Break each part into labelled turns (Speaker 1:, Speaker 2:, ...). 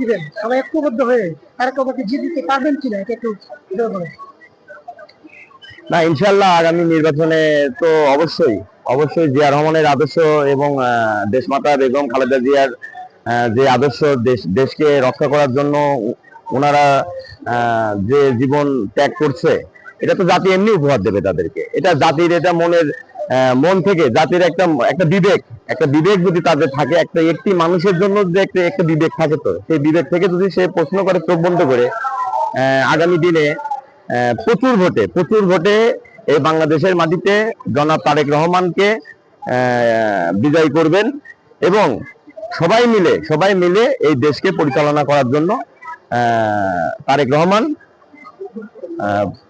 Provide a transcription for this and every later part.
Speaker 1: দিবেন। সবাই ঐক্যবদ্ধ হয়ে তারা কবাকে জিত দিতে পারবেন কিনা, এটা একটু
Speaker 2: না ইনশাল্লাহ আগামী নির্বাচনে তো অবশ্যই অবশ্যই জিয়া রহমানের আদর্শ এবং দেশমাতা বেগম খালেদা জিয়ার যে আদর্শ দেশ, দেশকে রক্ষা করার জন্য ওনারা যে জীবন ত্যাগ করছে, এটা তো জাতি এমনি উপহার দেবে তাদেরকে। এটা জাতির, এটা মনের মন থেকে জাতির একটা একটা বিবেক একটা বিবেক যদি তাদের থাকে, একটা একটি মানুষের জন্য যে একটা একটা বিবেক থাকে তো, সেই বিবেক থেকে যদি সে প্রশ্ন করে, চোখ বন্ধ করে আগামী দিনে প্রচুর ভোটে প্রচুর ভোটে এই বাংলাদেশের মাটিতে জনাব তারেক রহমানকে বিজয়ী করবেন এবং সবাই মিলে সবাই মিলে এই দেশকে পরিচালনা করার জন্য তারেক রহমান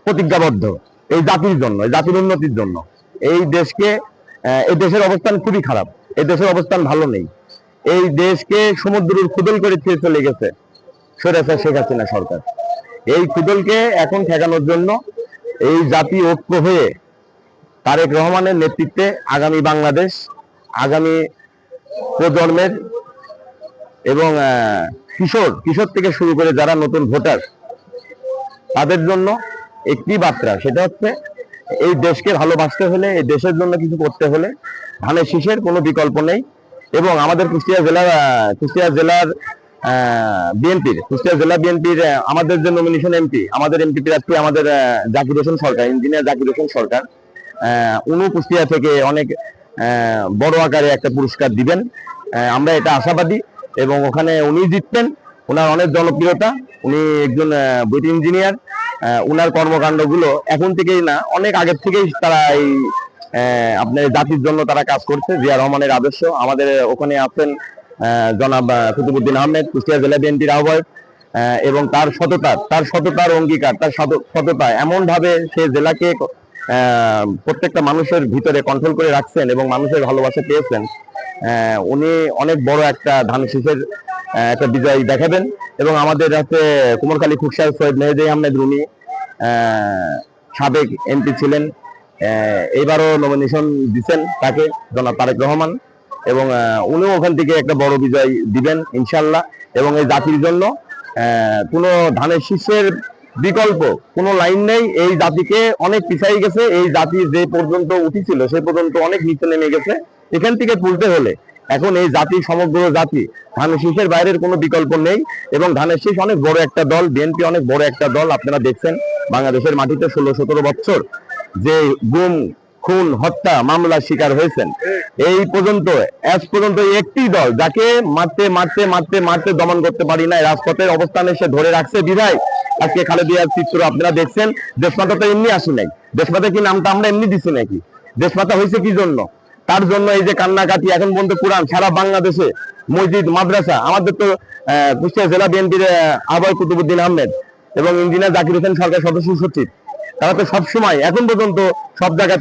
Speaker 2: প্রতিজ্ঞাবদ্ধ এই জাতির জন্য, এই জাতির উন্নতির জন্য। এই দেশকে এই দেশের অবস্থান খুবই খারাপ। এই দেশের অবস্থান ভালো নেই। এই দেশকে সমুদ্রের খুদল করে ছেড়ে চলে গেছে সরেছে শেখ হাসিনা সরকার। এই খুদলকে এখন ঠেকানোর জন্য এই জাতি ঐক্য হয়ে তারেক রহমানের নেতৃত্বে আগামী বাংলাদেশ, আগামী প্রজন্মের এবং কিশোর কিশোর থেকে শুরু করে যারা নতুন ভোটার, তাদের জন্য একটি বার্তা, সেটা হচ্ছে এই দেশকে ভালোবাসতে হলে, এই দেশের জন্য কিছু করতে হলে ধানের শীষের কোনো বিকল্প নেই। এবং আমাদের কুষ্টিয়া জেলার কুষ্টিয়া জেলার বিএনপির, কুষ্টিয়া জেলা বিএনপির আমাদের যে নমিনেশন এমপি আমাদের এমপি প্রার্থী আমাদের জাকির হোসেন সরকার ইঞ্জিনিয়ার জাকির হোসেন সরকার। উনি কুষ্টিয়া থেকে অনেক বড় আকারে একটা পুরস্কার দিবেন। আমরা এটা আশাবাদী এবং ওখানে উনি জিতবেন। ওনার অনেক জনপ্রিয়তা। উনি একজন বুয়েট ইঞ্জিনিয়ার ওনার কর্মকাণ্ডগুলো এখন থেকেই না, অনেক আগের থেকেই তারা এই আপনার জাতির জন্য তারা কাজ করছে। জিয়া রহমানের আদর্শ। আমাদের ওখানে আছেন জনাব কুতুবুদ্দিন আহমেদ, কুষ্টিয়া জেলা বিএনপির আহ্বায়ক এবং তার সততা তার সততার অঙ্গীকার, তার সত- সততা এমন ভাবে সে জেলাকে প্রত্যেকটা মানুষের ভিতরে কন্ট্রোল করে রাখছেন এবং মানুষের ভালোবাসা পেয়েছেন। উনি অনেক বড় একটা ধান শীষের একটা বিজয় দেখাবেন। এবং আমাদের হচ্ছে কুমরখালী খুকসার, সৈয়দ মেহেদি আহমেদ রুমি সাবেক এমপি ছিলেন। আহ, এইবারও নমিনেশন দিচ্ছেন তাকে জনাব তারেক রহমান। এবং উনিও ওখান থেকে একটা বড় বিজয় দিবেন ইনশাল্লাহ এবং এই জাতির জন্য কোনো ধানের শীষের বিকল্প কোনো লাইন নেই। এই জাতিকে অনেক পিছাই গেছে। এই জাতি যে পর্যন্ত উঠেছিল সে পর্যন্ত অনেক নিচে নেমে গেছে। এখান থেকে তুলতে হলে এখন এই জাতি, সমগ্র জাতি, ধানের শীষের বাইরের কোনো বিকল্প নেই এবং ধানের শীষ অনেক বড় একটা দল বিএনপি অনেক বড় একটা দল, আপনারা দেখছেন বাংলাদেশের মাটিতে ষোলো সতেরো বছর যে গুম, খুন, হত্যা মামলার শিকার হয়েছেন। এই পর্যন্ত, আজ পর্যন্ত একটি দল যাকে মারতে মারতে মারতে মারতে দমন করতে পারি না রাজপথের অবস্থানে সে ধরে রাখছে বিধায়। আজকে খালেদিয়ার চিত্র আপনারা দেখছেন, দেশমাতা তো এমনি আসি নাই। দেশমাতা কি নামটা আমরা এমনি দিছি নাকি? দেশমাতা হয়েছে কি জন্য? তার জন্য এই যে কান্নাকাটি, এখন পর্যন্ত কোরআন, সারা বাংলাদেশে মসজিদ, মাদ্রাসা, আমাদের তো কুষ্টিয়া জেলা বিএনপির আবয় কুতুবুদ্দিন আহমেদ এবং ইঞ্জিনিয়ার জাকির হোসেন সরকার সদস্য সচিব তারা তো সবসময়, এখন পর্যন্ত সব জায়গায়